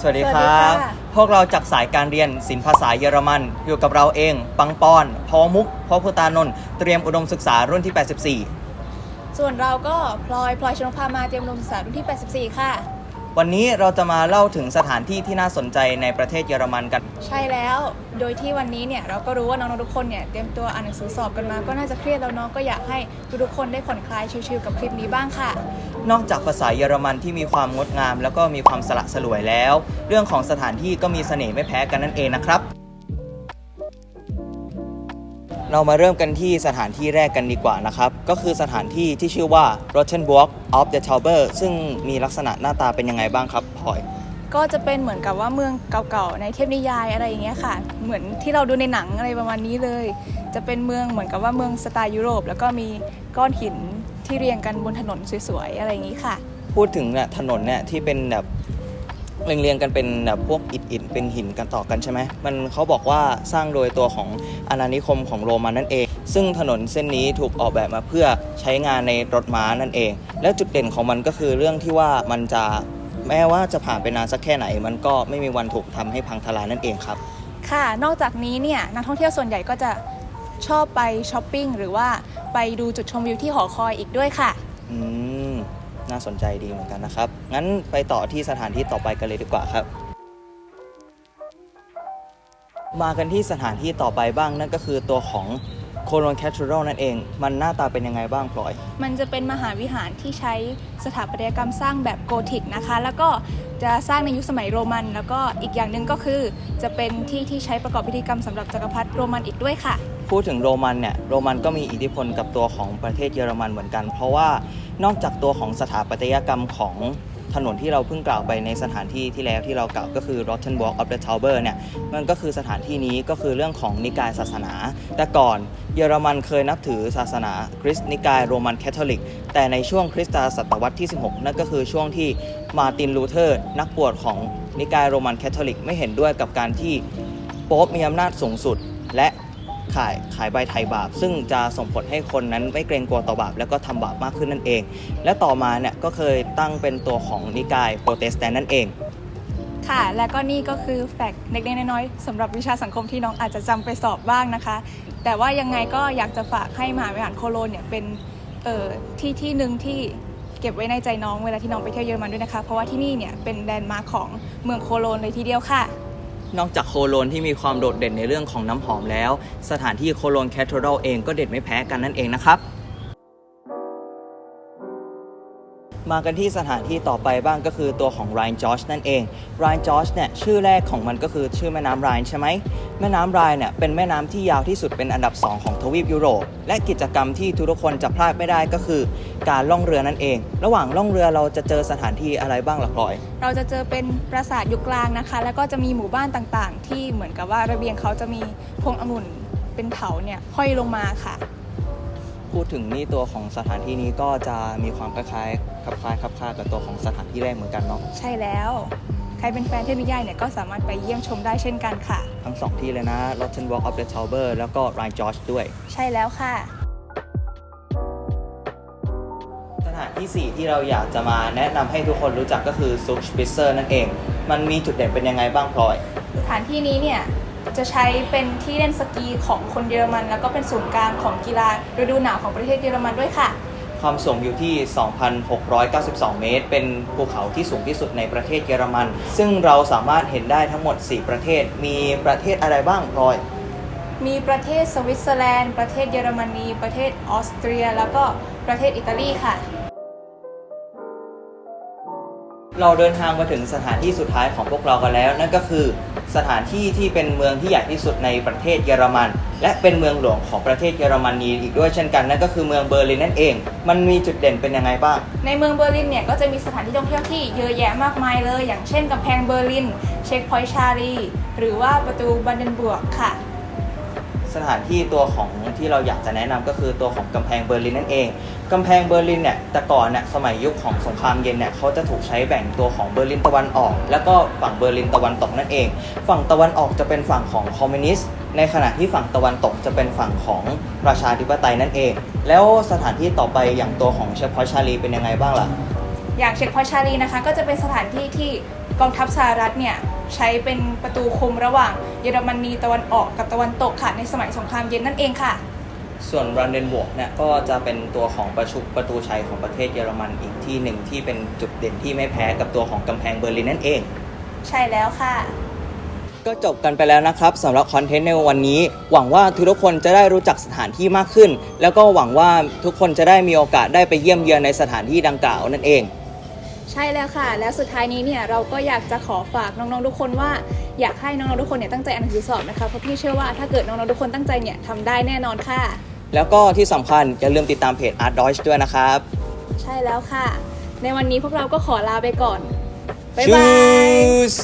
สวัสดีคสวัสดีรับค่ะ พวกเราจากสายการเรียนศิลปภาษาเยอรมัน อยู่กับเราเอง ปังปอน พอมุก พอพุตานนท์เตรียมอุดมศึกษารุ่นที่ 84ส่วนเราก็พลอยพลอยชนกพามาเตรียมลงศึกษารุ่นที่ 84 ค่ะ วันนี้เราจะมาเล่าถึงสถานที่ที่น่าสนใจในประเทศเยอรมันกัน ใช่แล้ว โดยที่วันนี้เนี่ยเราก็รู้ว่าน้องๆทุกคนเนี่ยเตรียมตัวอ่านหนังสือสอบกันมา ก็น่าจะเครียดแล้วเนาะก็อยากให้ทุกๆคนได้ผ่อนคลายชิลๆกับคลิปนี้บ้างค่ะ นอกจากภาษาเยอรมันที่มีความงดงาม แล้วก็มีความสละสลวยแล้ว เรื่องของสถานที่ก็มีเสน่ห์ไม่แพ้กันนั่นเองนะครับ เรามาเริ่มกันที่สถานที่แรกกันดีกว่านะครับ ก็คือสถานที่ที่ชื่อว่า Rottenburg of the Tauber ซึ่งมีลักษณะหน้าตาเป็นยังไงบ้างครับพลอยก็จะเป็นเหมือนกับว่าเมืองเก่าๆในเทพนิยายอะไรอย่างเงี้ยค่ะ เหมือนที่เราดูในหนังอะไรประมาณนี้เลย จะเป็นเมืองเหมือนกับว่าเมืองสไตล์ยุโรป แล้วก็มีก้อนหินที่เรียงกันบนถนนสวยๆอะไรอย่างงี้ค่ะ พูดถึงเนี่ยถนนเนี่ยที่เป็นแบบ เรียงๆกันเป็นแบบพวกอิฐอิฐเป็นหินกันต่อกันใช่ไหมมันเขาบอกว่าสร้างโดยตัวของอาณานิคมของโรมันนั่นเอง ซึ่งถนนเส้นนี้ถูกออกแบบมาเพื่อใช้งานในรถม้านั่นเอง และจุดเด่นของมันก็คือเรื่องที่ว่ามันจะแม้ว่าจะผ่านไปนานสักแค่ไหน มันก็ไม่มีวันถูกทำให้พังทลายนั่นเองครับ ค่ะ นอกจากนี้เนี่ยนักท่องเที่ยวส่วนใหญ่ก็จะชอบไปช้อปปิ้งหรือว่าไปดูจุดชมวิวที่หอคอยอีกด้วยค่ะ อืม น่าสนใจดีเหมือนกันนะครับ งั้นไปต่อที่สถานที่ต่อไปกันเลยดีกว่าครับ มากันที่สถานที่ต่อไปบ้างนั่นก็คือตัวของโคโลนแคท h ร d ลนั่นเอง มันหน้าตาเป็นยังไงบ้างพลอย มันจะเป็นมหาวิหารที่ใช้สถาปัตยกรรมสร้างแบบโกธิกนะคะ แล้วก็จะสร้างในยุคสมัยโรมัน แล้วก็อีกอย่างหนึ่งก็คือ จะเป็นที่ที่ใช้ประกอบพิธีกรรมสำหรับจักรพรรดิโรมันอีกด้วยค่ะ พูดถึงโรมันเนี่ย โรมันก็มีอิทธิพลกับตัวของประเทศเยอรมันเหมือนกัน เพราะว่า นอกจากตัวของสถาปัตยกรรมของถนนที่เราเพิ่งกล่าวไปในสถานที่ที่แล้วที่เรากล่าวก็คือ Rottenburg of the Tauber เนี่ยมันก็คือสถานที่นี้ก็คือเรื่องของนิกายศาสนา แต่ก่อนเยอรมันเคยนับถือศาสนาคริสต์นิกายโรมันแคทอลิก แต่ในช่วงคริสตศตวรรษที่ 16 นั่นก็คือช่วงที่มาตินลูเทอร์ นักบวชของนิกายโรมันแคทอลิกไม่เห็นด้วยกับการที่โป๊ปมีอำนาจสูงสุด และ ขายขายใบไทยบาป ซึ่งจะส่งผลให้คนนั้นไม่เกรงกลัวต่อบาป แล้วก็ทำบาปมากขึ้นนั่นเอง และต่อมาเนี่ยก็เคยตั้งเป็นตัวของนิกายโปรเตสแตนต์นั่นเอง ค่ะ และก็นี่ก็คือแฟกต์เล็กๆน้อยๆสำหรับวิชาสังคมที่น้องอาจจะจำไปสอบบ้างนะคะ แต่ว่ายังไงก็อยากจะฝากให้มหาวิหารโคโลนเนี่ยเป็นที่ที่หนึ่งที่เก็บไว้ในใจน้องเวลาที่น้องไปเที่ยวเยอรมันด้วยนะคะ เพราะว่าที่นี่เนี่ยเป็นแลนด์มาร์คของเมืองโคโลนเลยทีเดียวค่ะ นอกจากโคโลนที่มีความโดดเด่นในเรื่องของน้ำหอมแล้ว สถานที่โคโลนแคท h ร d ลเองก็เด็ดไม่แพ้กันนั่นเองนะครับ มากันที่สถานที่ต่อไปบ้างก็คือตัวของ Rhine George นั่นเอง Rhine George เนี่ยชื่อแรกของมันก็คือชื่อแม่น้ำ Rhine ใช่ไหมแม่น้ำ Rhine เนี่ยเป็นแม่น้ำที่ยาวที่สุดเป็นอันดับ 2 ของทวีปยุโรป และกิจกรรมที่ทุกคนจะพลาดไม่ได้ก็คือการล่องเรือนั่นเอง ระหว่างล่องเรือเราจะเจอสถานที่อะไรบ้างหล่ะพลอย เราจะเจอเป็นปราสาทยุคกลางนะคะ แล้วก็จะมีหมู่บ้านต่างๆ ที่เหมือนกับว่าระเบียงเขาจะมีพงองุ่นเป็นเถาเนี่ยห้อยลงมาค่ะ พูดถึงนี่ตัวของสถานที่นี้ก็จะมีความคล้ายๆคลับคล้ายคลับคลากับตัวของสถานที่แรกเหมือนกันเนาะใช่แล้ว ใครเป็นแฟนเทพนิยายเนี่ยก็สามารถไปเยี่ยมชมได้เช่นกันค่ะ ทั้งสองที่เลยนะ Rottenburg of the Tauber แล้วก็ Rhine George ด้วย ใช่แล้วค่ะ สถานที่ 4 ที่เราอยากจะมาแนะนำให้ทุกคนรู้จักก็คือ s u c h s p i t z e r นั่นเอง มันมีจุดเด่นเป็นยังไงบ้างพลอย สถานที่นี้เนี่ย จะใช้เป็นที่เล่นสกีของคนเยอรมัน แล้วก็เป็นศูนย์กลางของกีฬาฤดูหนาวของประเทศเยอรมันด้วยค่ะ ความสูงอยู่ที่ 2,692 เมตร เป็นภูเขาที่สูงที่สุดในประเทศเยอรมัน ซึ่งเราสามารถเห็นได้ทั้งหมด 4 ประเทศ มีประเทศอะไรบ้างพลอย มีประเทศสวิตเซอร์แลนด์ ประเทศเยอรมนี ประเทศออสเตรีย แล้วก็ประเทศอิตาลีค่ะ เราเดินทางมาถึงสถานที่สุดท้ายของพวกเรากันแล้ว นั่นก็คือสถานที่ที่เป็นเมืองที่ใหญ่ที่สุดในประเทศเยอรมัน และเป็นเมืองหลวงของประเทศเยอรมนีอีกด้วยเช่นกันนั่นก็คือเมืองเบอร์ลินนั่นเอง มันมีจุดเด่นเป็นยังไงบ้าง ในเมืองเบอร์ลินเนี่ยก็จะมีสถานที่ท่องเที่ยวที่เยอะแยะมากมายเลย อย่างเช่นกำแพงเบอร์ลิน เช็คพอยต์ชาลีหรือว่าประตูบันเดนบวกค่ะ สถานที่ตัวของที่เราอยากจะแนะนำก็คือตัวของกำแพงเบอร์ลินนั่นเองกำแพงเบอร์ลินเนี่ยแต่ก่อนเนี่ยสมัยยุคของสงครามเย็นเนี่ยเขาจะถูกใช้แบ่งตัวของเบอร์ลินตะวันออก แล้วก็ฝั่งเบอร์ลินตะวันตกนั่นเอง ฝั่งตะวันออกจะเป็นฝั่งของคอมมิวนิสต์ในขณะที่ฝั่งตะวันตกจะเป็นฝั่งของประชาธิปไตยนั่นเอง แล้วสถานที่ต่อไปอย่างตัวของเชฟพอชาลีเป็นยังไงบ้างล่ะอย่างเช็คพอชาลีนะคะก็จะเป็นสถานที่ที่ กองทัพสหรัฐเนี่ยใช้เป็นประตูคุมระหว่างเยอรมนีตะวันออกกับตะวันตกค่ะในสมัยสงครามเย็นนั่นเองค่ะ ส่วนรันเดนบวกเนี่ยก็จะเป็นตัวของประชุประตูชัยของประเทศเยอรมันอีกที่หนึ่งที่เป็นจุดเด่นที่ไม่แพ้กับตัวของกำแพงเบอร์ลินนั่นเอง ใช่แล้วค่ะ ก็จบกันไปแล้วนะครับสำหรับคอนเทนต์ในวันนี้ หวังว่าทุกๆคนจะได้รู้จักสถานที่มากขึ้น แล้วก็หวังว่าทุกคนจะได้มีโอกาสได้ไปเยี่ยมเยือนในสถานที่ดังกล่าวนั่นเอง ใช่แล้วค่ะ แล้วสุดท้ายนี้เนี่ยเราก็อยากจะขอฝากน้องๆทุกคนว่าอยากให้น้องๆทุกคนเนี่ยตั้งใจอ่านหนังสือสอบนะคะเพราะพี่เชื่อว่าถ้าเกิดน้องๆทุกคนตั้งใจเนี่ยทำได้แน่นอนค่ะ แล้วก็ที่สำคัญอย่าลืมติดตามเพจ Art Deutsch ด้วยนะครับ ใช่แล้วค่ะ ในวันนี้พวกเราก็ขอลาไปก่อนบ๊ายบาย Tschüss